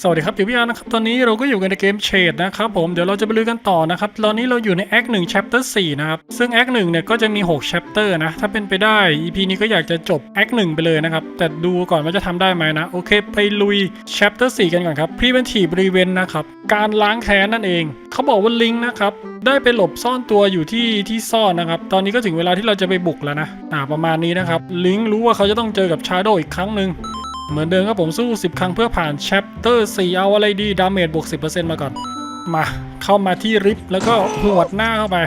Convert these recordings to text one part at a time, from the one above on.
สวัสดีครับอยู่พี่อาร์นะครับตอนนี้เราก็อยู่กันในเกมเชดนะครับผมเดี๋ยวเราจะไปลุยกันต่อนะครับตอนนี้เราอยู่ในแอคหนึ่ง chapter 4นะครับซึ่งแอคหนึ่งเนี่ยก็จะมี6 chapter นะถ้าเป็นไปได้ EP นี้ก็อยากจะจบแอคหนึ่งไปเลยนะครับแต่ดูก่อนว่าจะทำได้ไหมนะโอเค ไปลุย chapter 4กันก่อนครับ preventive revenge นะครับการล้างแค้นนั่นเองเขาบอกว่าลิงนะครับได้ไปหลบซ่อนตัวอยู่ที่ที่ซ่อนนะครับตอนนี้ก็ถึงเวลาที่เราจะไปบุกแล้วนะอ่าประมาณนี้นะครับลิงรู้ว่าเขาจะต้องเจอกับชาโดอีกครั้งหนึ่ง เหมือนเดิมครับผมสู้ 10 ครั้งเพื่อผ่าน chapter 4เอาอะไรดีดาเมจบวก 10%มาก่อน มาเข้ามาที่ริฟแล้วก็หวดหน้าเข้าไป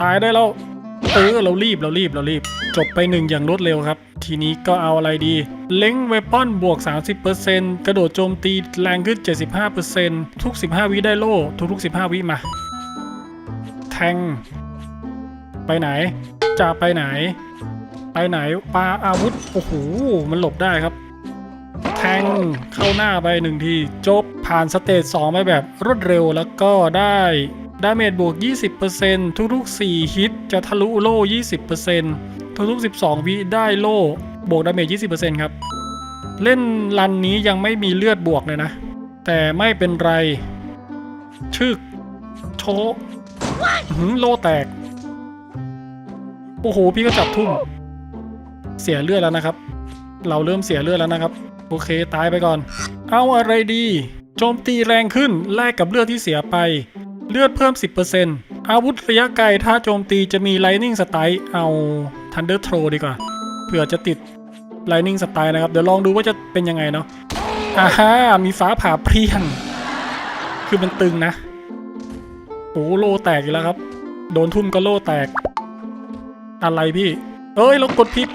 ตายได้แล้วเออเรารีบเรารีบเรารีบ จบไปหนึ่งอย่างรวดเร็วครับ ทีนี้ก็เอาอะไรดี เล้งเวปอนบวก 30%กระโดดโจมตีแรงขึ้น 75%ทุก 15 วิได้โล่ ทุก ๆ 15 วิมา แทง ไปไหนจะไปไหน ไปไหนปาอาวุธ โอ้โห มันหลบได้ครับ แทงเข้าหน้าไปหนึ่งที จบผ่านสเตจ2ไปแบบรวดเร็วแล้วก็ได้ดาเมจบวก 20%ทุกๆ 4 ฮิตจะทะลุโล่ 20%ทุกๆ 12 วิได้โล่บวกดาเมจ 20%ครับ เล่นรันนี้ยังไม่มีเลือดบวกเลยนะ แต่ไม่เป็นไร ชึก โชะหืมโล่แตก โอ้โห พี่ก็จับทุ่ม เสียเลือดแล้วนะครับ เราเริ่มเสียเลือดแล้วนะครับ โอเคตายไปก่อน เอาอะไรดี โจมตีแรงขึ้นแลกกับเลือดที่เสียไป เลือดเพิ่ม 10%อาวุธระยะไกลถ้าโจมตีจะมี Lightning Strike เอา Thunder Throw ดีกว่า เผื่อจะติด Lightning Strike นะครับ เดี๋ยวลองดูว่าจะเป็นยังไงเนาะอ่าฮะมีฟ้าผ่าเพียง คือมันตึงนะโอ้โลแตกอีกแล้วครับ โดนทุ่มก็โลแตก อะไรพี่ เอ้ย เรากดผิด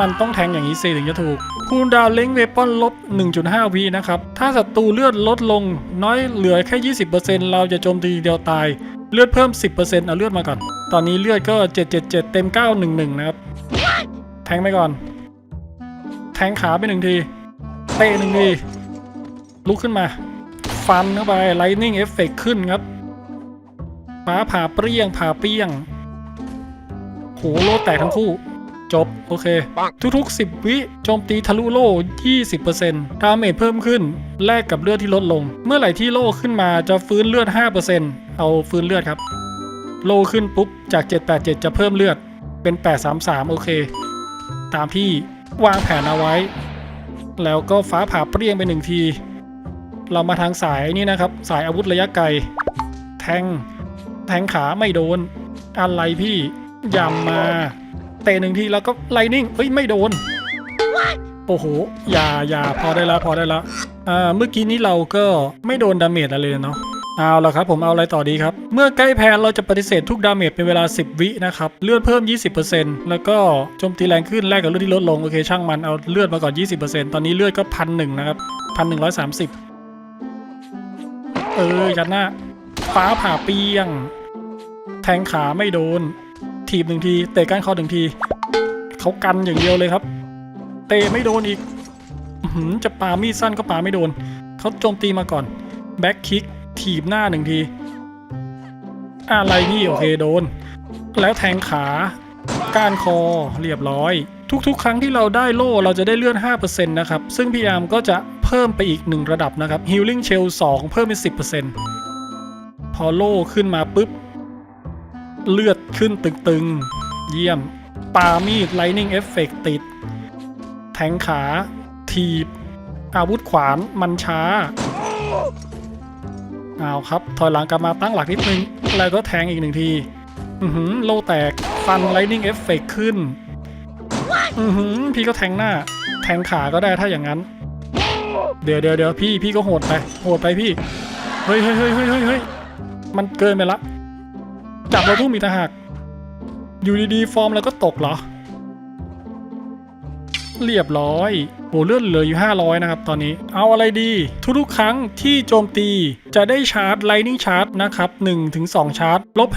มันต้องแทงอย่างนี้สิถึงจะถูก คูลดาวเล้งเวปอนลบ 1.5 วินะครับ ถ้าศัตรูเลือดลดลงน้อยเหลือแค่ 20%เราจะโจมตีเดียวตาย เลือดเพิ่ม 10%เอาเลือดมาก่อน ตอนนี้เลือดก็ 777 เต็ม 911 นะครับ แทงไปก่อน แทงขาไปหนึ่งที เตะหนึ่งที ลุกขึ้นมา ฟันเข้าไป Lightning Effect ขึ้นครับฟ้าผ่าเปรี้ยงผ่าเปรี้ยงโหโลแตกทั้งคู่ จบ โอเค ทุกๆ 10 วิโจมตีทะลุโล่ 20%ดาเมจเพิ่มขึ้น แลกกับเลือดที่ลดลง เมื่อไหร่ที่โล่ขึ้นมาจะฟื้นเลือด 5%เอาฟื้นเลือดครับ โล่ขึ้นปุ๊บ จาก 787 จะเพิ่มเลือดเป็น 833 โอเค ตามที่วางแผนเอาไว้ แล้วก็ฟ้าผ่าเปรี้ยงไปหนึ่งที เรามาทางสายนี่นะครับ สายอาวุธระยะไกล แทง แทงขาไม่โดน อะไรพี่ยำมาเตะหนึ่งทีแล้วก็ไลนิ่งเฮ้ยไม่โดน โอ้โหอย่าอย่าพอได้แล้วพอได้แล้วอ่าเมื่อกี้นี้เราก็ไม่โดนดาเมจอะไรเลยเนาะเอาละครับผมเอาอะไรต่อดีครับ เมื่อใกล้แพ้เราจะปฏิเสธทุกดาเมจเป็นเวลา 10 วินะครับ เลือดเพิ่ม 20%แล้วก็โจมตีแรงขึ้นแลกกับเลือดที่ลดลง โอเคช่างมันเอาเลือดมาก่อน 20%ตอนนี้เลือดก็พันหนึ่งนะครับพันหนึ่งร้อยสามสิบเออยัดหน้า ฟ้าผ่าเปียง แทงขาไม่โดน ถีบหนึ่งที เตะก้านคอหนึ่งที เขากันอย่างเดียวเลยครับ เตะไม่โดนอีกจะปามีดสั้นก็ปาไม่โดน เขาโจมตีมาก่อน แบ็คคิก ถีบหน้าหนึ่งที อะไรพี่โอเคโดน แล้วแทงขา ก้านคอเรียบร้อย ทุกๆ ครั้งที่เราได้โล่เราจะได้เลื่อน 5%นะครับ ซึ่งพี่อาร์มก็จะเพิ่มไปอีก 1 ระดับนะครับ Healing Shell 2เพิ่มเป็น10%พอโล่ขึ้นมาปุ๊บ เลือดขึ้นตึงๆ เยี่ยม ปามีด Lightning Effect ติด แทงขา ถีบ อาวุธขวานมันช้า เอาครับ ถอยหลังกลับมาตั้งหลักนิดนึง แล้วก็แทงอีกหนึ่งที อือหือโลแตก ฟัน Lightning Effect ขึ้น อือหือพี่ก็แทงหน้า แทงขาก็ได้ถ้าอย่างนั้น เดี๋ยวเดี๋ยวเดี๋ยวพี่พี่ก็โหดไป โหดไปพี่ เฮ้ยเฮ้ยเฮ้ยเฮ้ยเฮ้ยมันเกินไปละ จับเราทุ่มอีกต่างหากอยู่ดีๆ ฟอร์มเราก็ตกเหรอ เรียบร้อยโหเลือดเหลืออยู่ 500 นะครับตอนนี้ เอาอะไรดี ทุกๆ ครั้งที่โจมตีจะได้ชาร์จ Lightning Charge นะครับ1-2 ชาร์จ ลบ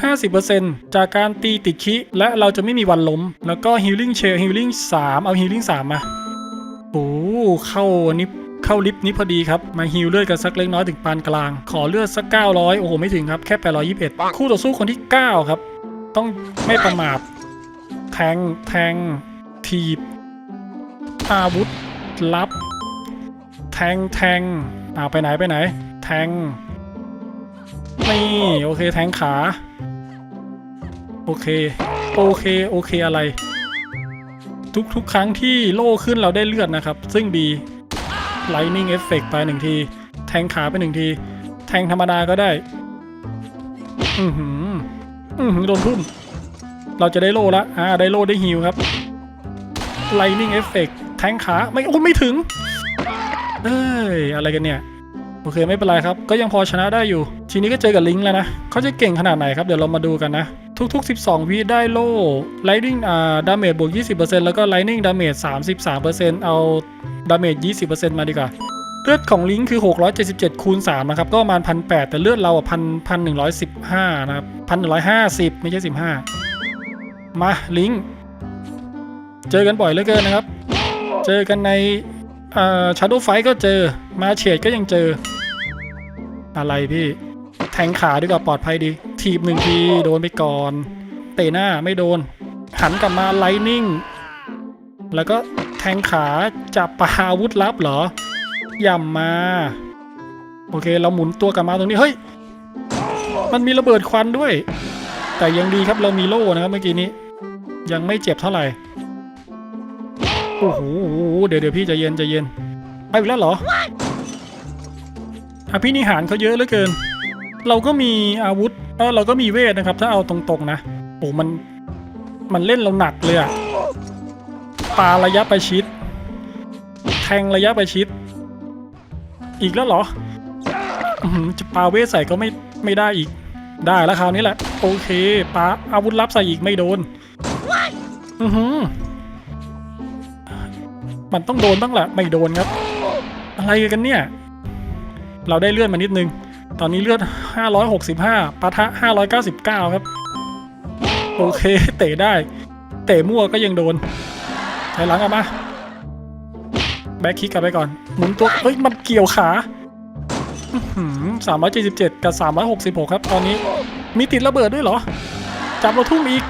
50%จากการตีติดคิ และเราจะไม่มีวันล้ม แล้วก็ Healing Shell Healing 3 เอา Healing 3 มา โอ้เข้านี่ เข้าลิฟต์นี้พอดีครับ มาฮิลเลือดกันสักเล็กน้อยถึงปานกลาง ขอเลือดสัก 900 โอ้โห ไม่ถึงครับ แค่ 821 คู่ต่อสู้คนที่ 9 ครับ ต้องไม่ประมาท แทง แทงถีบ อาวุธ ลับ แทง แทงอ่าไปไหนไปไหน แทง นี่ โอเค แทงขา โอเค โอเค โอเคอะไรทุกทุกครั้งที่โล่ขึ้นเราได้เลือดนะครับ ซึ่งดี Lightning Effect ไปหนึ่งที แทงขาไปหนึ่งที แทงธรรมดาก็ได้ อือหือ อือหือ โดนทุ่ม เราจะได้โลละ อ่า ได้โลได้ฮิวครับ Lightning Effect แทงขาไม่ โอ้ไม่ถึง เอ้ย อะไรกันเนี่ย โอเคไม่เป็นไรครับ ก็ยังพอชนะได้อยู่ ทีนี้ก็เจอกับลิงก์แล้วนะ เขาจะเก่งขนาดไหนครับ เดี๋ยวเรามาดูกันนะ ทุก ๆ 12 วิได้โล่ Lightning อ่าดาเมจบวก 20%แล้วก็ Lightning ดาเมจ33%เอาดาเมจ20%มาดีกว่า เลือดของลิงก์คือ 677 คูณ 3 นะครับ ก็ประมาณ 1,800 แต่เลือดเราอะพันพันหนึ่งร้อยสิบห้านะครับพันหนึ่งร้อยห้าสิบไม่ใช่สิบห้ามาลิงก์เจอกันบ่อยเหลือเกินนะครับ เจอกันในอ่าชาร์โดไฟก็เจอมาเฉดก็ยังเจอ อะไรพี่ แทงขาดีกว่าปลอดภัยดี ทีบหนึ่งที โดนไปก่อน เตะหน้าไม่โดน หันกลับมาไลนิ่ง แล้วก็แทงขาจับปาอาวุธลับเหรอย่ำมา โอเค เราหมุนตัวกลับมาตรงนี้ เฮ้ย มันมีระเบิดควันด้วย แต่ยังดีครับเรามีโล่นะครับเมื่อกี้นี้ ยังไม่เจ็บเท่าไหร่ โอ้โห เดี๋ยวเดี๋ยวพี่ใจเย็นใจเย็นไปอีกแล้วเหรออภินิหารเขาเยอะเหลือเกิน เราก็มีอาวุธ ออเราก็มีเวทนะครับ ถ้าเอาตรงๆนะโอ้มันมันเล่นเราหนักเลยอะปาระยะประชิด แทงระยะประชิด อีกแล้วเหรออื้อหือจะปาเวทใส่ก็ไม่ไม่ได้อีก ได้แล้วคราวนี้แหละ โอเคปาอาวุธลับใส่อีกไม่โดน อือหือมันต้องโดนบ้างแหละไม่โดนครับ อะไรกันเนี่ย เราได้เลื่อนมานิดนึง ตอนนี้เลือด 565ปะทะ 599 ครับ โอเค เตะได้ เตะมั่วก็ยังโดนถอยหลังกลับมาแบ็คคิกกลับไปก่อน หมุนตัว เฮ้ย มันเกี่ยวขาสามร้อยเจ็ดสิบเจ็ดกับสามร้อยหกสิบหกครับ ตอนนี้ มีติดระเบิดด้วยเหรอ จับเราทุ่มอีก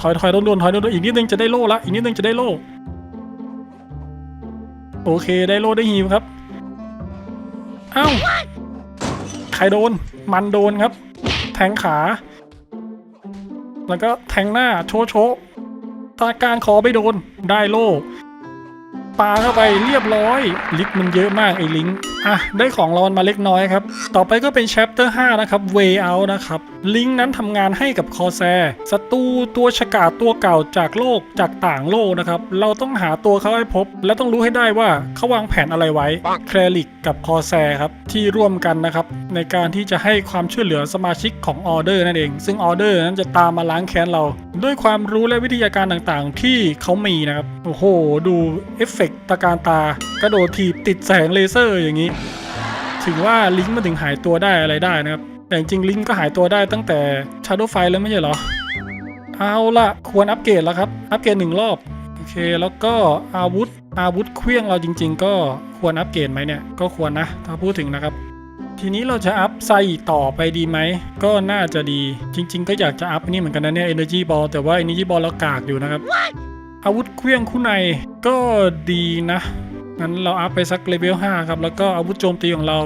ถอยถอยโดนโดนถอยโดนอีกนิดนึงจะได้โล่ละ อีกนิดนึงจะได้โล่ โอเค ได้โล่ได้ฮีมครับ อ้าใครโดน มันโดนครับ แทงขา แล้วก็แทงหน้าโชว์โชว์ตาการคอไม่โดน ได้โล่ ปาเข้าไปเรียบร้อย ลิฟต์มันเยอะมากไอ้ลิงก์อะได้ของรางวัลมาเล็กน้อยครับ ต่อไปก็เป็น chapter 5 นะครับ way out นะครับ ลิงก์นั้นทำงานให้กับคอแซศัตรูตัวฉกาตัวเก่าจากโลกจากต่างโลกนะครับ เราต้องหาตัวเขาให้พบ และต้องรู้ให้ได้ว่าเขาวางแผนอะไรไว้แคลริกกับคอแซครับ ที่ร่วมกันนะครับ ในการที่จะให้ความช่วยเหลือสมาชิกของออเดอร์นั่นเอง ซึ่งออเดอร์นั้นจะตามมาล้างแค้นเรา ด้วยความรู้และวิทยาการต่างๆ ที่เขามีนะครับโอ้โหดูเอฟเฟกต์ตะการตากระโดดถีบติดแสงเลเซอร์อย่างนี้ ถึงว่าลิงก์มันถึงหายตัวได้อะไรได้นะครับ แต่จริงลิงก์ก็หายตัวได้ตั้งแต่ Shadow f i แล้วไม่ใช่หรอ เอาละควรอัปเกรดแล้วครับ อัปเกรดหนึ่งรอบ โอเค แล้วก็อาวุธอาวุธเครื่องเราจริง ๆ ก็ควรอัปเกรดไหมเนี่ย ก็ควรนะ ถ้าพูดถึงนะครับทีนี้เราจะอัพไซต่อไปดีไหม ก็น่าจะดีจริง ๆ ก็อยากจะอัพนี่เหมือนกันนะเนี่ย Energy Ball แต่ว่า Energy Ball เรากากอยู่นะครับ อาวุธเครื่องคู่ในก็ดีนะ งั้นเราอัพไปสักเลเวล5ครับ แล้วก็อาวุธโจมตีของเรา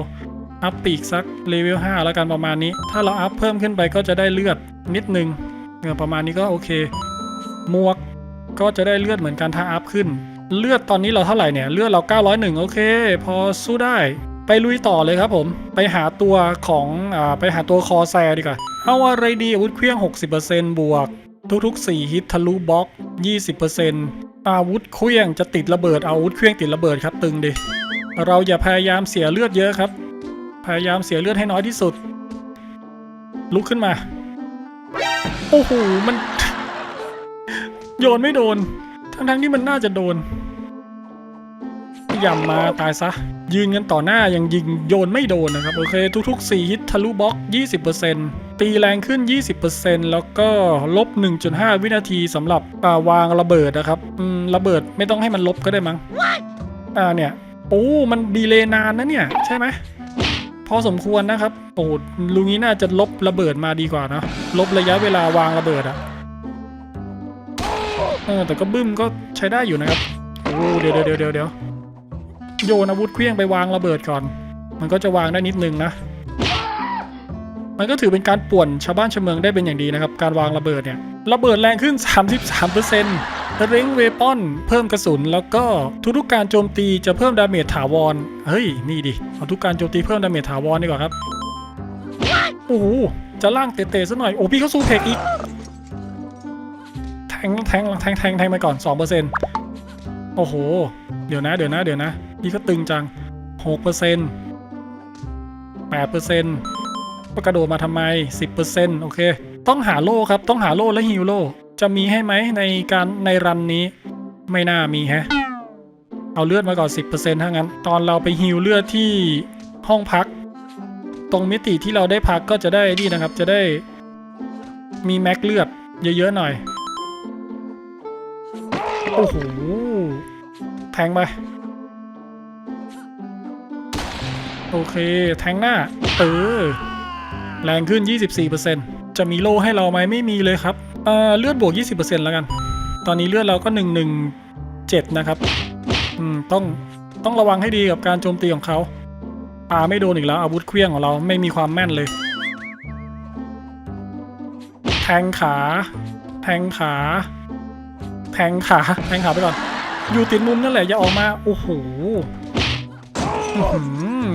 อัพปีกสักเลเวล5แล้วกันประมาณนี้ ถ้าเราอัพเพิ่มขึ้นไปก็จะได้เลือดนิดนึงเออประมาณนี้ก็โอเคหมวกก็จะได้เลือดเหมือนกันถ้าอัพขึ้น เลือดตอนนี้เราเท่าไหร่เนี่ยเลือดเรา 901 โอเค พอสู้ได้ไปลุยต่อเลยครับผม ไปหาตัวของอ่าไปหาตัวคอแซดีกว่า เอาอะไรดีอาวุธเครื่อง 60%บวก ทุกๆ 4 ฮิตทะลุบล็อก 20%อาวุธเครื่องจะติดระเบิดอาวุธเครื่องติดระเบิดครับตึงดิ เราอย่าพยายามเสียเลือดเยอะครับ พยายามเสียเลือดให้น้อยที่สุด ลุกขึ้นมา โอ้โห มัน โยนไม่โดน ทั้งๆที่มันน่าจะโดนย่ำมาตายซะ ยืนกันต่อหน้ายังยิงโยนไม่โดนนะครับ โอเค ทุกๆ 4 ฮิตทะลุบล็อก 20% ตีแรงขึ้น 20%แล้วก็ลบ 1.5 วินาทีสำหรับอ่าวางระเบิดนะครับอืมระเบิดไม่ต้องให้มันลบก็ได้มั้งอ่าเนี่ยโอ้มันดีเลย์นานนะเนี่ย ใช่ไหมพอสมควรนะครับโอ้ลุงนี้น่าจะลบระเบิดมาดีกว่านะลบระยะเวลาวางระเบิดอะเออแต่ก็บึ้มก็ใช้ได้อยู่นะครับโอ้เดี๋ยวเดี๋ยวเดี๋ยวเดี๋ยวโยนอาวุธเครื่องไปวางระเบิดก่อน มันก็จะวางได้นิดนึงนะ มันก็ถือเป็นการป่วนชาวบ้านชาวเมืองได้เป็นอย่างดีนะครับ การวางระเบิดเนี่ยระเบิดแรงขึ้น 33%เร่งเวปอนเพิ่มกระสุน แล้วก็ทุกๆการโจมตีจะเพิ่มดาเมจถาวรเฮ้ยนี่ดิเอาทุกการโจมตีเพิ่มดาเมจถาวรดีกว่าครับโอ้โหจะล่างเตะๆซะหน่อยโอ้พี่เขาสู้เพกอีกแทงแทงแทงแทงแทงไปก่อน 2%โอ้โห เดี๋ยวนะเดี๋ยวนะเดี๋ยวนะพี่ก็ตึงจัง 6% 8% ก็กระโดดมาทำไม 10%โอเค ต้องหาโล่ครับ ต้องหาโล่และฮิวโล่จะมีให้ไหมในการในรันนี้ ไม่น่ามีฮะ เอาเลือดมาก่อน 10%ถ้างั้น ตอนเราไปฮิวเลือดที่ห้องพัก ตรงมิติที่เราได้พักก็จะได้ดีนะครับ จะได้มีแม็กเลือดเยอะๆหน่อย โอ้โห แทงไป โอเค แทงหน้า เออ แรงขึ้น 24%จะมีโล่ให้เราไหมไม่มีเลยครับเเลือดบวก 20%แล้วกัน ตอนนี้เลือดเราก็ 117 นะครับอืมต้องต้องระวังให้ดีกับการโจมตีของเขาปาไม่โดนอีกแล้วอาวุธเครื่องของเราไม่มีความแม่นเลย แทงขา แทงขา แทงขา แทงขาไปก่อน อยู่ติดมุมนั่นแหละอย่าออกมา โอ้โหอื้อหือ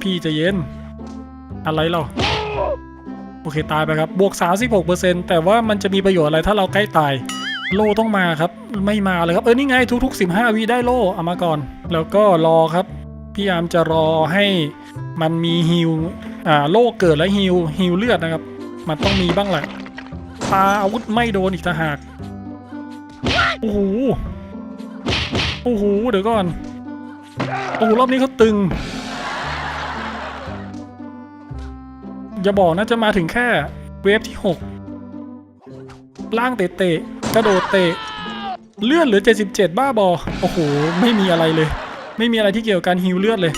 พี่จะเย็น อะไรเรา โอเคตายไปครับบวก 36%แต่ว่ามันจะมีประโยชน์อะไรถ้าเราใกล้ตาย โล่ต้องมาครับ ไม่มาเลยครับ เออนี่ไงทุก ๆ 15วิได้โล่เอามาก่อน แล้วก็รอครับพี่ยามจะรอให้มันมีฮิวอ่าโล่เกิดแล้วฮิวฮิวเลือดนะครับ มันต้องมีบ้างแหละปาอาวุธไม่โดนอีกต่างหากโอ้โหโอ้โหเดี๋ยวก่อนโอ้โหรอบนี้เขาตึง อย่าบอกนะจะมาถึงแค่เวฟที่ 6 ล่างเตะเตะกระโดดเตะ เลือดเหลือ 77 บ้าบอ โอ้โห ไม่มีอะไรเลย ไม่มีอะไรที่เกี่ยวกับการฮิวเลือดเลย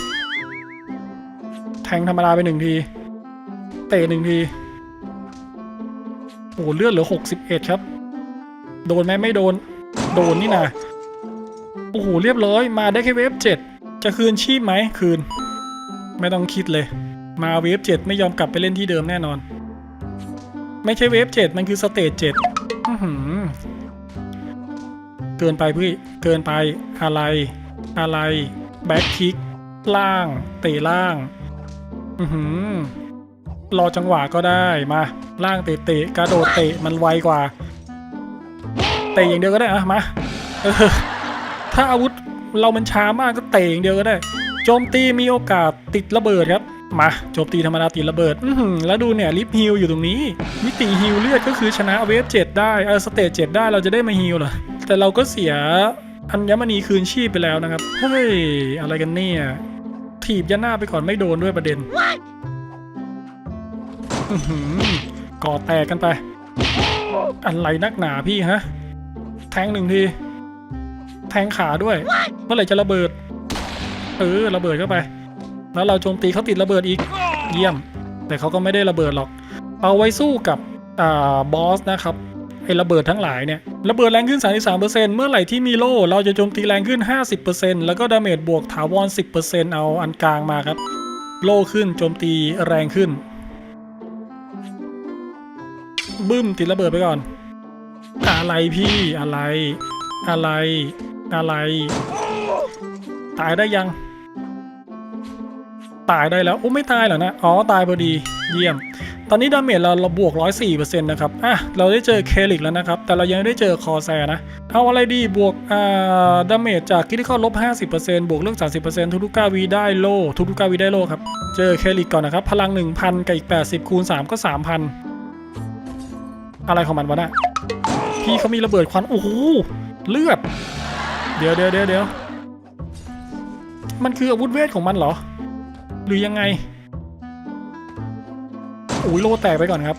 แทงธรรมดาไปหนึ่งที เตะหนึ่งที โอ้โหเลือดเหลือ 61 ครับ โดนไหมไม่โดน โดนนี่นะโอ้โห เรียบร้อย มาได้แค่เวฟ 7 จะคืนชีพไหมคืน ไม่ต้องคิดเลย มาเวฟ7ไม่ยอมกลับไปเล่นที่เดิมแน่นอน ไม่ใช่เวฟ7มันคือสเตจ7อื้อหือเกินไปพี่เกินไปอะไร อะไร แบ็คคิก ล่าง เตะล่างอือหือรอจังหวะก็ได้มา ล่างเตะเตะกระโดดเตะมันไวกว่า เตะอย่างเดียวก็ได้อะมาถ้าอาวุธเรามันช้ามากก็เตะอย่างเดียวก็ได้โจมตีมีโอกาสติดระเบิดครับ มาโจมตีธรรมดาติดระเบิด อืแล้วดูเนี่ยลิฟฮิลอยู่ตรงนี้ มิติฮิลเลือดก็คือชนะเวฟเจ็ดได้เออสเตจเจ็ดได้เราจะได้มาฮิลเหรอ แต่เราก็เสียอัญมณีคืนชีพไปแล้วนะครับ เฮ้ย อะไรกันเนี่ย ถีบยันหน้าไปก่อนไม่โดนด้วยประเด็นอื้อหือก่อแตกกันไป อะไรนักหนาพี่ฮะ แทงหนึ่งที แทงขาด้วย เมื่อไหร่จะระเบิด เออ ระเบิดเข้าไป แล้วเราโจมตีเขาติดระเบิดอีกเยี่ยม แต่เขาก็ไม่ได้ระเบิดหรอก เอาไว้สู้กับอ่าบอสนะครับไอ้ระเบิดทั้งหลายเนี่ยระเบิดแรงขึ้น 33%เมื่อไหร่ที่มีโล่เราจะโจมตีแรงขึ้น 50%แล้วก็ดาเมจบวกถาวร 10%เอาอันกลางมาครับ โล่ขึ้นโจมตีแรงขึ้น บึ้มติดระเบิดไปก่อน อะไรพี่อะไร อะไรอะไร ตายได้ยัง ตายได้แล้วโอ้ไม่ตายเหรอนะ อ๋อ ตายพอดีเยี่ยม ตอนนี้ดาเมจเราเราบวก 104%นะครับ อะ เราได้เจอเคลิกแล้วนะครับ แต่เรายังไม่ได้เจอคอแซนะ เอาอะไรดีบวกอ่าดาเมจจากคิดที่เข้าลบ 50%บวกเรื่อง 30%ทุกๆ9วีได้โล่ทุกๆ9วีได้โล่ครับ เจอเคลิกก่อนนะครับ พลัง 1,000 กับอีก 80 คูณ 3 ก็ 3,000 อะไรของมันวะน่ะพี่เขามีระเบิดควันโอ้โหเลือด เดี๋ยวเดี๋ยวเดี๋ยวเดี๋ยวมันคืออาวุธเวทของมันเหรอ หรือยังไงอุ้ยโลแตกไปก่อนครับ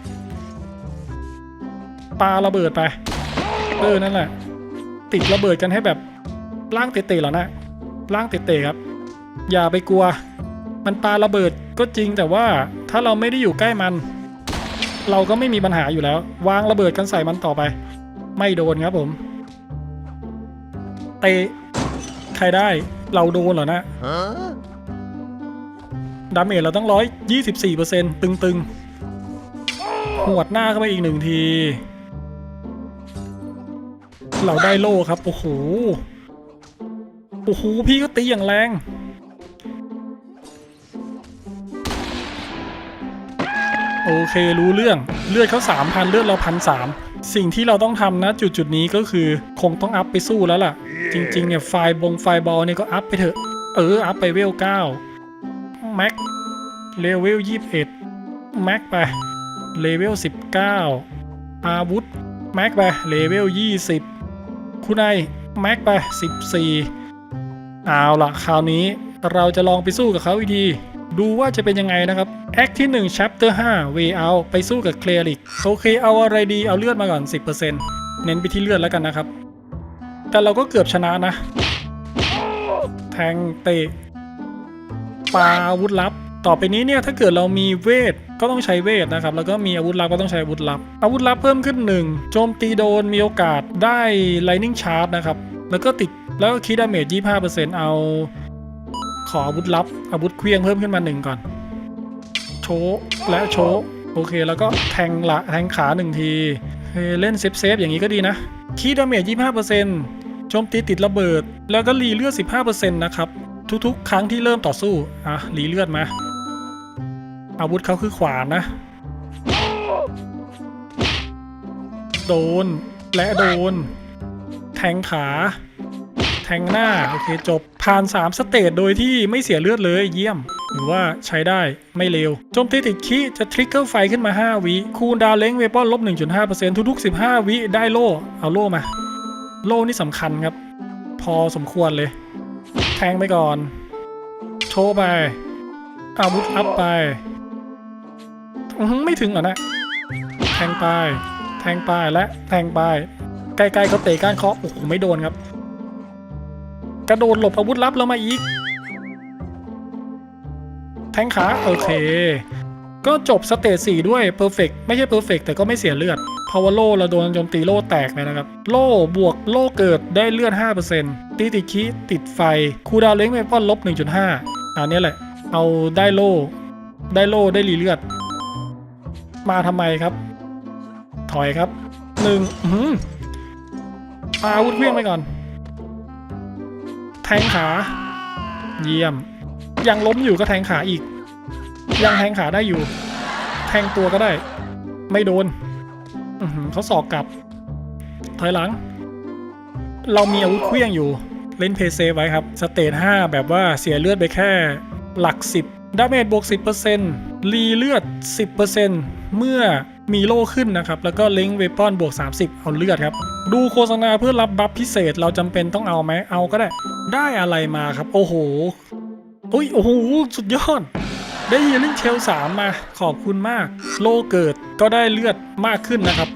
ปาระเบิดไปเออนั่นแหละ ติดระเบิดกันให้แบบล่างเตะๆเหรอนะล่างเตะๆครับ อย่าไปกลัว มันปาระเบิดก็จริงแต่ว่าถ้าเราไม่ได้อยู่ใกล้มัน เราก็ไม่มีปัญหาอยู่แล้ว วางระเบิดกันใส่มันต่อไป ไม่โดนครับผม เตะใครได้เราโดนเหรอนะ Huh? ดาเมจเราต้องร้อยยี่สิบสี่เปอร์เซ็นต์ตึงๆหวดหน้าเข้าไปอีกหนึ่งที เราได้โล่ครับ โอ้โห โอ้โห พี่ก็ตีอย่างแรง โอเครู้เรื่อง เลือดเขาสามพันเลือดเราพันสามสิ่งที่เราต้องทำนะจุดจุดนี้ก็คือคงต้องอัพไปสู้แล้วล่ะ จริง ๆ เนี่ยไฟบงไฟบอลเนี่ยก็อัพไปเถอะ เออ อัพไปเวลเก้า แม็กเลเวลยี่สิบเอ็ดแม็กไปเลเวลสิบเก้าอาวุธแม็กไปเลเวลยี่สิบคุณนายแม็กไปสิบสี่เอาละคราวนี้เราจะลองไปสู้กับเขาอีกทีดูว่าจะเป็นยังไงนะครับแอคที่1 chapter 5 way out ไปสู้กับเคลียริกโอเคเอาอะไรดีเอาเลือดมาก่อน 10%เน้นไปที่เลือดแล้วกันนะครับ แต่เราก็เกือบชนะนะ แทงเตะ ปาอาวุธลับ ต่อไปนี้เนี่ยถ้าเกิดเรามีเวทก็ต้องใช้เวทนะครับ แล้วก็มีอาวุธลับก็ต้องใช้อาวุธลับ อาวุธลับเพิ่มขึ้น 1 โจมตีโดนมีโอกาสได้ lightning charge นะครับ แล้วก็ติดแล้วก็คิดดาเมจ25%เอา ขออาวุธลับ อาวุธเคลียงเพิ่มขึ้นมาหนึ่งก่อน โชว์และโชว์โอเค แล้วก็แทงละแทงขาหนึ่งทีเเล่นเซฟเซฟอย่างนี้ก็ดีนะคีดาเมจ25%โจมตีติดระเบิด แล้วก็รีเลือด15%นะครับ ทุกๆ ครั้งที่เริ่มต่อสู้อะรีเลือดมา อาวุธเขาคือขวานนะ โดน และโดน แทงขา แทงหน้า โอเคจบ ผ่าน 3 สเตจโดยที่ไม่เสียเลือดเลยเยี่ยมหรือว่าใช้ได้ไม่เร็วโจมตีติดคีจะทริกเกอร์ไฟขึ้นมา 5 วิคูลดาวเล้งเวปอนลบ 1.5%ทุกๆ 15 วิได้โล่ เอาโล่มา โล่นี่สำคัญครับ พอสมควรเลย แทงไปก่อน โชว์ไป อาวุธอัพไปหือไม่ถึงเหรอนะ แทงไป แทงไปและแทงไป ใกล้ๆเขาเตะก้านเคาะโอ้โหไม่โดนครับ กระโดดหลบอาวุธลับแล้วมาอีก แทงขาโอเค ก็จบสเตจ4ด้วยเพอร์เฟกไม่ใช่เพอร์เฟกแต่ก็ไม่เสียเลือดพราะว่าโล่เราโดนโจมตีโล่แตกเลยนะครับ โล่บวกโล่เกิดได้เลือด 5%ตีติดคีติดไฟ คูดาวเล้งเวปอนลบ 1.5 อันนี้แหละ เอาได้โล่ ได้โล่ได้รีเลือด มาทำไมครับ ถอยครับหนึ่งอื้อหือปาอาวุธเพี้ยงไปก่อน แทงขา เยี่ยม ยังล้มอยู่ก็แทงขาอีก ยังแทงขาได้อยู่ แทงตัวก็ได้ ไม่โดนเขาสอกกลับ ถอยหลัง เรามีอาวุธเครื่องอยู่ เล่นเพย์เซไว้ครับ สเตจ5แบบว่าเสียเลือดไปแค่หลัก 10 ดาเมจบวก 10%รีเลือด 10%เมื่อมีโล่ขึ้นนะครับ แล้วก็เล้งเวปอนบวก 30 เอาเลือดครับ ดูโฆษณาเพื่อรับบัฟพิเศษเราจำเป็นต้องเอาไหมเอาก็ได้ ได้อะไรมาครับ โอ้โหอุ้ยโอ้โห สุดยอด ได้ฮีลิ่งเชลสามมาขอบคุณมาก โลเกิดก็ได้เลือดมากขึ้นนะครับ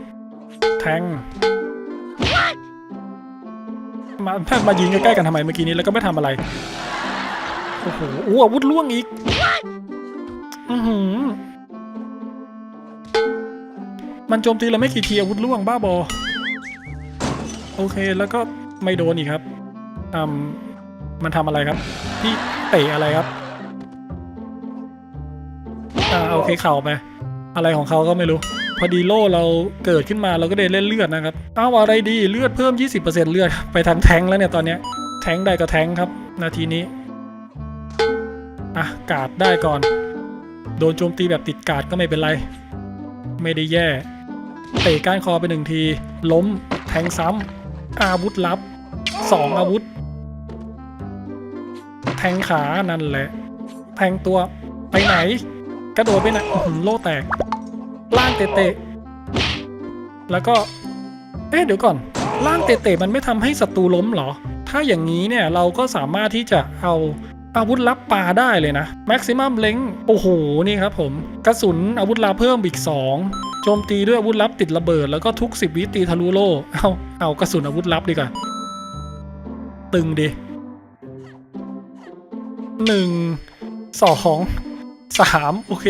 แทงมาแพมายิงใกล้ๆกันทำไมเมื่อกี้นี้แล้วก็ไม่ทำอะไร โอ้โหอู้อาวุธล่วงอีก อือหือ มันโจมตีเราไม่กี่ทีอาวุธล่วงบ้าบอ โอเคแล้วก็ไม่โดนอีกครับอืมมันทำอะไรครับ พี่เตะอะไรครับ อ่าโอเคเข่าไปอะไรของเขาก็ไม่รู้ พอดีโล่เราเกิดขึ้นมาเราก็ได้เล่นเลือดนะครับเอาอะไรดีเลือดเพิ่ม 20%เลือดไปทางแทงแล้วเนี่ยตอนเนี้ยแทงได้ก็แทงค์ครับ นาทีนี้อะกาดได้ก่อน โดนโจมตีแบบติดกาดก็ไม่เป็นไร ไม่ได้แย่เตะก้านคอไปหนึ่งที ล้มแทงซ้ำอาวุธลับสองอาวุธ แทงขานั่นแหละ แทงตัวไปไหน กระโดดไปนอื้อหือโล่แตก ล่างเตะๆแล้วก็ เอ๊ะเดี๋ยวก่อน ล่างเตะๆมันไม่ทำให้ศัตรูล้มหรอ ถ้าอย่างนี้เนี่ยเราก็สามารถที่จะเอาอาวุธลับปาได้เลยนะ Maximum Length โอ้โห นี่ครับผม กระสุนอาวุธลับเพิ่มอีก 2 โจมตีด้วยอาวุธลับติดระเบิด แล้วก็ทุก 10 วิตีทะลุโล่เอาเอากระสุนอาวุธลับดีกว่า ตึงดิหนึ่งสอง สามโอเค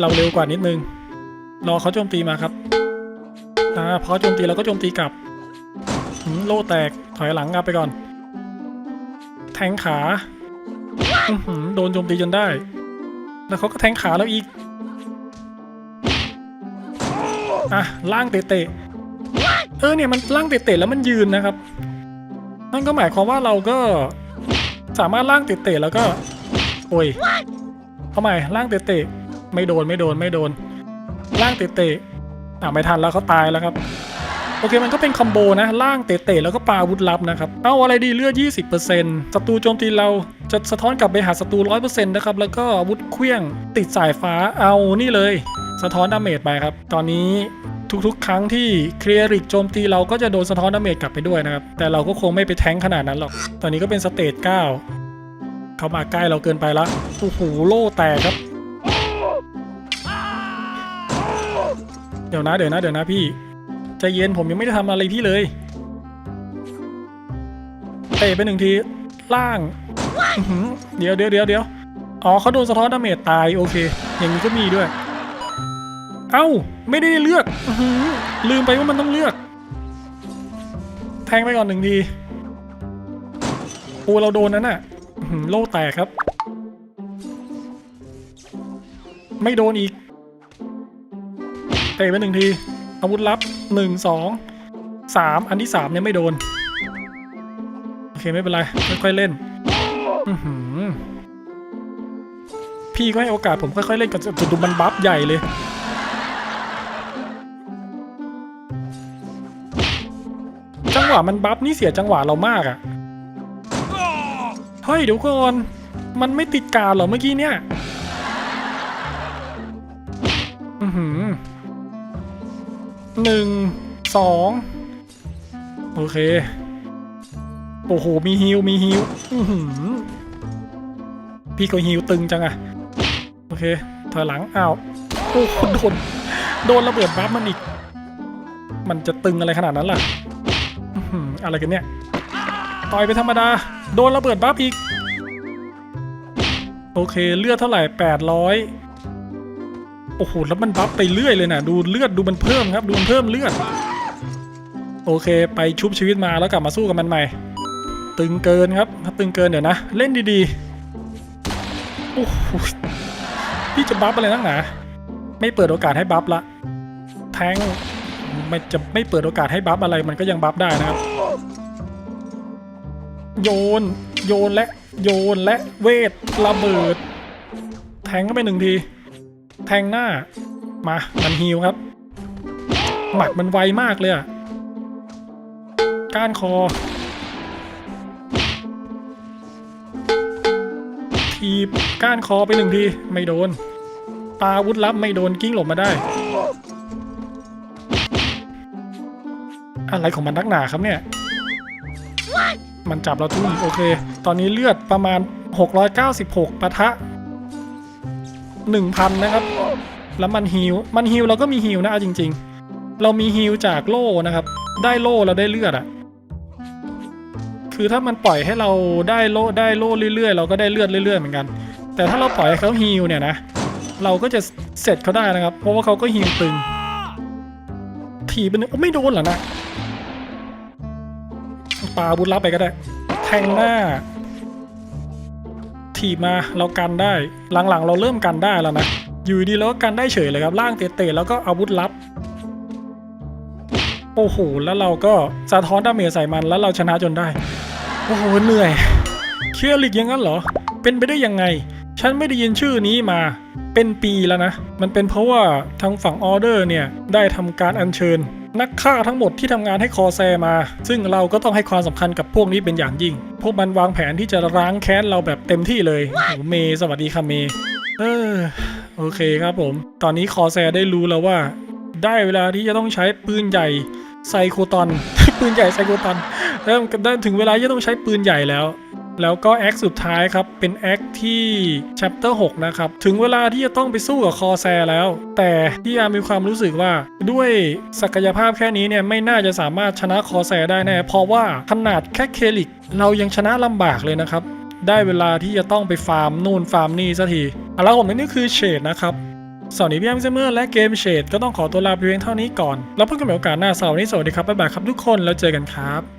เราเร็วกว่านิดนึง รอเขาโจมตีมาครับอ่าพอโจมตีเราก็โจมตีกลับโล่แตกถอยหลังกลับไปก่อน แทงขาหือโดนโจมตีจนได้ แล้วเขาก็แทงขาเราอีกอะล่างเตะเออเนี่ยมันล่างเตะแล้วมันยืนนะครับ นั่นก็หมายความว่าเราก็สามารถล่างเตะแล้วก็ โอ้ยทำไมล่างเตะๆไม่โดนไม่โดนไม่โดน ล่างเตะๆอะไม่ทันแล้วเขาตายแล้วครับ โอเคมันก็เป็นคอมโบนะล่างเตะๆแล้วก็ปาวุธลับนะครับ เอาอะไรดีเลือด 20%ศัตรูโจมตีเราจะสะท้อนกลับไปหาศัตรู 100%นะครับแล้วก็อาวุธเคลื่องติดสายฟ้าเอานี่เลย สะท้อนดาเมจไปครับ ตอนนี้ทุกๆ ครั้งที่เคลียริกโจมตีเราก็จะโดนสะท้อนดาเมจกลับไปด้วยนะครับ แต่เราก็คงไม่ไปแท้งขนาดนั้นหรอก ตอนนี้ก็เป็นสเตจ9 เขามาใกล้เราเกินไปแล้วโอ้โหโล่แตกครับ เดี๋ยวนะเดี๋ยวนะเดี๋ยวนะพี่ใจเย็นผมยังไม่ได้ทำอะไรพี่เลยเตะไปหนึ่งทีล่างเดี๋ยวเดี๋ยวเดี๋ยวเดี๋ยวอ๋อเขาโดนสะท้อนดาเมจตายโอเค อย่างนี้ก็มีด้วย เอ้า ไม่ได้เลือกลืมไปว่ามันต้องเลือก แทงไปก่อนหนึ่งทีโอ้เราโดนนั้นน่ะ โล่แตกครับ ไม่โดนอีก เตะไปหนึ่งที อาวุธลับหนึ่งสองสามอันที่สามเนี่ยไม่โดน โอเคไม่เป็นไร ค่อยๆเล่นพี่ก็ให้โอกาสผมค่อยๆเล่นกับจุดดูมันบัฟใหญ่เลยจังหวะมันบัฟนี่เสียจังหวะเรามากอะ่ะ เฮ้ยเดี๋ยวก่อน มันไม่ติดการเหรอเมื่อกี้เนี่ย อือหือหนึ่งสองโอเค โอ้โห มีฮิวมีฮิวอือหือพี่ก็ฮิวตึงจังอะโอเคถอยหลังอ้าวโอ้โดนโดนระเบิดบัฟมันอีก มันจะตึงอะไรขนาดนั้นล่ะอือหืออะไรกันเนี่ย ต่อยไปธรรมดา โดนระเบิดบัฟอีก โอเคเลือดเท่าไหร่แปดร้อยโอ้โห แล้วมันบัฟไปเรื่อยเลยนะดูเลือดดูมันเพิ่มครับ ดูมันเพิ่มเลือด โอเค ไปชุบชีวิตมาแล้วกลับมาสู้กับมันใหม่ ตึงเกินครับ ถ้าตึงเกินเดี๋ยวนะ เล่นดีๆ โอ้โห พี่จะบัฟอะไรนักหนา ไม่เปิดโอกาสให้บัฟละ แทงไม่จะไม่เปิดโอกาสให้บัฟอะไรมันก็ยังบัฟได้นะครับ โยน โยนและ โยนและเวทระเบิด แทงเข้าไปหนึ่งที แทงหน้า มามันฮิวครับ หมัดมันไวมากเลยอะก้านคอ ทีบก้านคอไปหนึ่งที ไม่โดน ปาอาวุธลับไม่โดนกิ้งหลบมาได้ อะไรของมันนักหนาครับเนี่ย มันจับเราทุ่มโอเค ตอนนี้เลือดประมาณ 696ปะทะ 1,000 นะครับ แล้วมันฮิวมันฮิวเราก็มีฮิวนะเอาจริง ๆ เรามีฮิวจากโล่นะครับ ได้โล่เราได้เลือดอะคือถ้ามันปล่อยให้เราได้โล่ได้โล่เรื่อยๆ เราก็ได้เลือดเรื่อยๆเหมือนกัน แต่ถ้าเราปล่อยให้เขาฮิวเนี่ยนะเราก็จะเสร็จเขาได้นะครับ เพราะว่าเขาก็ฮิวตึงถีบไปหนึ่งโอ้ไม่โดนหรอนะ ปาอาวุธลับไปก็ได้ แทงหน้า ถีบมาเรากันได้ หลังๆ เราเริ่มกันได้แล้วนะ อยู่ดีแล้วก็กันได้เฉยเลยครับ ล่างเตะๆแล้วก็อาวุธลับ โอ้โห แล้วเราก็สะท้อนดาเมจใส่มันแล้วเราชนะจนได้ โอ้โห เหนื่อย เคียริกยังงั้นเหรอ เป็นไปได้ยังไง ฉันไม่ได้ยินชื่อนี้มาเป็นปีแล้วนะ มันเป็นเพราะว่าทางฝั่งออเดอร์เนี่ยได้ทำการอัญเชิญ นักฆ่าทั้งหมดที่ทำงานให้คอแซมา ซึ่งเราก็ต้องให้ความสำคัญกับพวกนี้เป็นอย่างยิ่ง พวกมันวางแผนที่จะร้างแค้นเราแบบเต็มที่เลยโอ้เมย์สวัสดีค่ะเมย์เออโอเคครับผม ตอนนี้คอแซได้รู้แล้วว่า ได้เวลาที่จะต้องใช้ปืนใหญ่ไซโคตอนปืนใหญ่ไซโคตอนเริ่มได้ถึงเวลาที่จะต้องใช้ปืนใหญ่แล้ว แล้วก็แอคสุดท้ายครับ เป็นแอคที่ chapter 6 นะครับ ถึงเวลาที่จะต้องไปสู้กับคอแซแล้ว แต่พี่อาร์มีความรู้สึกว่าด้วยศักยภาพแค่นี้เนี่ย ไม่น่าจะสามารถชนะคอแซได้แน่ เพราะว่าขนาดแค่เคลิก เรายังชนะลำบากเลยนะครับ ได้เวลาที่จะต้องไปฟาร์มนู่นฟาร์มนี่สักทีเอาละผมนี่คือเชดนะครับสวัสดีพี่แอมเซมเมอร์และเกมเชดก็ต้องขอตัวลาไปเพียงเท่านี้ก่อน แล้วพบกันใหม่โอกาสหน้าเสาร์นี้สวัสดีครับ บ๊ายบายครับทุกคนแล้วเจอกันครับ